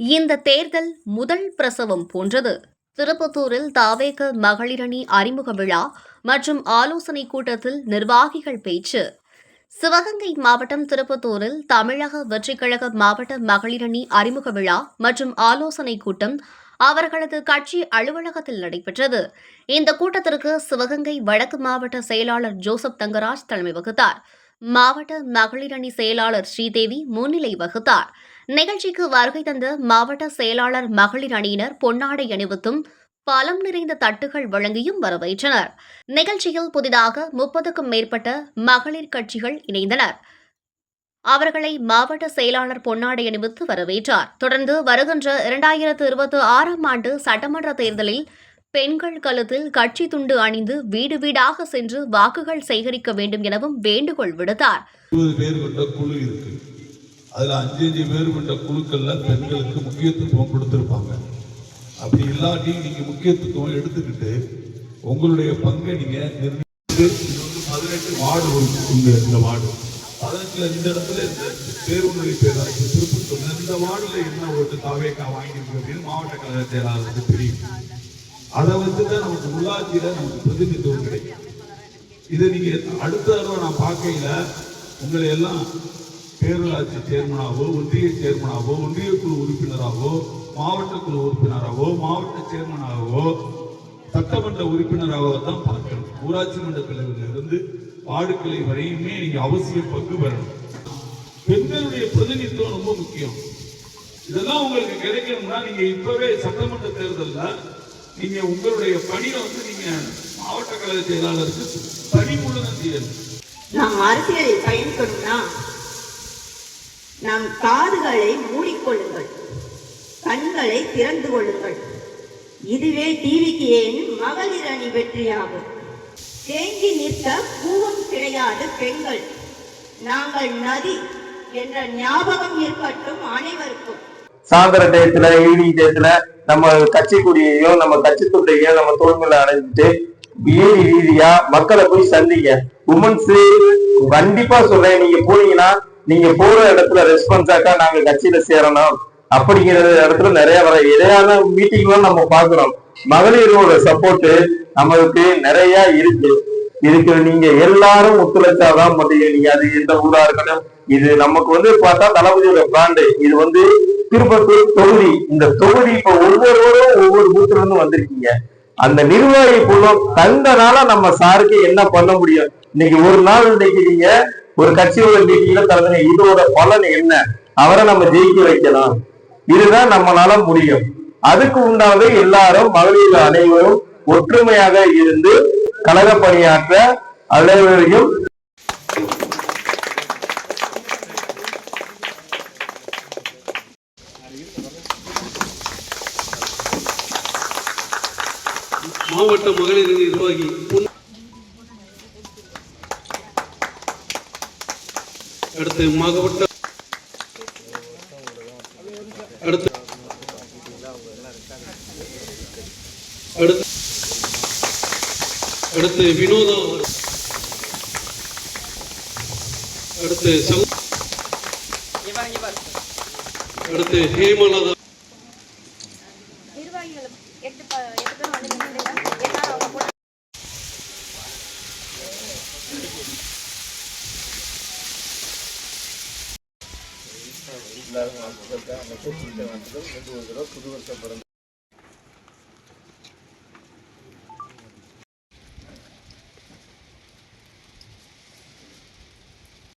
இந்த தேர்தல் முதல் பிரசவம் போன்றது. திருப்பத்தூரில் தாவேக மகளிரணி அறிமுக விழா மற்றும் ஆலோசனை கூட்டத்தில் நிர்வாகிகள் பேச்சு. சிவகங்கை மாவட்டம் திருப்பத்தூரில் தமிழக வெற்றிக்கழக மாவட்ட மகளிரணி அறிமுக விழா மற்றும் ஆலோசனை கூட்டம் அவர்களது கட்சி அலுவலகத்தில் நடைபெற்றது. இந்த கூட்டத்திற்கு சிவகங்கை வடக்கு மாவட்ட செயலாளர் ஜோசப் தங்கராஜ் தலைமை வகுத்தார். மாவட்ட மகளிரணி செயலாளர் ஸ்ரீதேவி முன்னிலை வகித்தார். நிகழ்ச்சிக்கு வருகை தந்த மாவட்ட செயலாளர் மகளிர் அணியினர் பொன்னாடை அணிவித்தும் பலம் நிறைந்த தட்டுகள் வழங்கியும் வரவேற்றனர். நிகழ்ச்சியில் புதிதாக முப்பதுக்கும் மேற்பட்ட மகளிர் கட்சிகள் இணைந்தனர். அவர்களை மாவட்ட செயலாளர் பொன்னாடை அணிவித்து வரவேற்றார். தொடர்ந்து வருகின்ற இரண்டாயிரத்து இருபத்தி ஆறாம் ஆண்டு சட்டமன்ற தேர்தலில் பெண்கள் களத்தில் கட்சி துண்டு அணிந்து வீடு வீடாக சென்று வாக்குகள் சேகரிக்க வேண்டும் எனவும் வேண்டுகோள் விடுத்தார். இருபது பேர் கொண்ட குழு இருக்கு. அதுல அஞ்சு அஞ்சு பேர் கொண்ட குழுக்கள்ல பெண்களுக்கு முக்கியத்துவம் கொடுத்திருப்பாங்க. அப்படி இல்லாட்டி நீங்க முக்கியத்துவம் எடுத்துக்கிட்டு உங்களுடைய பங்கை நீங்க பதினெட்டு வார்டு ஒரு இந்த இந்த வார்டு. பதினெட்டுல இந்த இடத்துல இந்த பேருடைய பேராட்சி திருப்பத்தூர் இந்த வார்டுல என்ன ஒரு தாவேக்கா வாங்கியிருக்கு அப்படின்னு மாவட்ட கழக செயலாளர் தெரியும் அதை வச்சு தான் நமக்கு உள்ளாட்சியில நமக்கு பிரதிநிதித்துவம் கிடைக்கும். இதை நீங்க அடுத்த தடவை நான் பார்க்கையில உங்களை எல்லாம் பேரூராட்சி சேர்மனாவோ ஒன்றிய சேர்மனாவோ ஒன்றிய குழு உறுப்பினராகவோ மாவட்ட குழு உறுப்பினராகவோ மாவட்ட சேர்மனாகவோ சட்டமன்ற உறுப்பினராகவோ தான் பார்க்கணும். ஊராட்சி மன்ற தலைவரில் இருந்து வார்டு வரையுமே நீங்க அவசியம் பங்கு பெறணும். பெண்களுடைய பிரதிநிதித்துவம் ரொம்ப முக்கியம். இதெல்லாம் உங்களுக்கு கிடைக்கணும்னா நீங்க இப்பவே சட்டமன்ற தேர்தலில் நீங்க உங்களுடைய பணியை வந்து நீங்க மாவட்ட கழக செயலாளருக்கு பணி மூலம் செய்யணும் நாம் அரசியலில் பயணிக்கணும்னா நம் காதுகளை மூடிக்கொள்ளுங்கள். கண்களை திறந்து கொள்ளுங்கள். இதுவே டிவிக்கு ஏன் மகளிர் அணி வெற்றியாகும். தேங்கி நிற்க பூவும் கிடையாது பெண்கள். நாங்கள் நதி என்ற ஞாபகம் இருக்கட்டும் அனைவருக்கும். சாயந்தர டயத்துல ஈவினிங் டயத்துல நம்ம கட்சி கொடியையும் நம்ம கட்சி தொண்டையோ நம்ம தோல்மையில அடைஞ்சிட்டு ஏரி ரீதியா மக்களை போய் சந்திங்க. உமன்ஸ் கண்டிப்பா சொல்றேன். நீங்க போனீங்கன்னா நீங்க போற இடத்துல ரெஸ்பான்ஸாக்கா நாங்க கட்சியில சேரணும். அப்படிங்கிற இடத்துல நிறைய வர இடையான மீட்டிங்லாம் நம்ம பாக்குறோம் மகளிரோட சப்போர்ட் நம்மளுக்கு நிறைய இருக்கு. இதுக்கு நீங்க எல்லாரும் ஒத்துழைச்சாதான் முடியும் நீங்க அது எந்த ஊரா இருக்கணும் இது நமக்கு வந்து பார்த்தா தளபதியோட பிராண்டு இது வந்து திருப்பத்தூர் தொகுதி. இந்த தொகுதி இப்ப ஒவ்வொருவரும் ஒவ்வொரு பூத்துல இருந்து வந்திருக்கீங்க. அந்த நிர்வாகி குழு தந்தனால நம்ம சாருக்கு என்ன பண்ண முடியும்? இன்னைக்கு ஒரு நாள் இன்னைக்கு நீங்க ஒரு கட்சியோட மீட்டிங்ல தலைமை இதோட பலன் என்ன? அவரை நம்ம ஜெயிக்க வைக்கலாம். இதுதான் நம்மளால முடியும். அதுக்கு உண்டாவது எல்லாரும் மகளிர் அனைவரும் ஒற்றுமையாக இருந்து கழக பணியாற்ற அனைவரையும் மாவட்ட மகளிர் நிர்வாகி. அடுத்து மாவட்ட அடுத்து அடுத்து அடுத்து வினோதா அடுத்து அடுத்து ஹேமலதா எட்டு எட்டு பேரும் வந்து நின்னுடுங்க. எல்லாரும் அவங்க கூட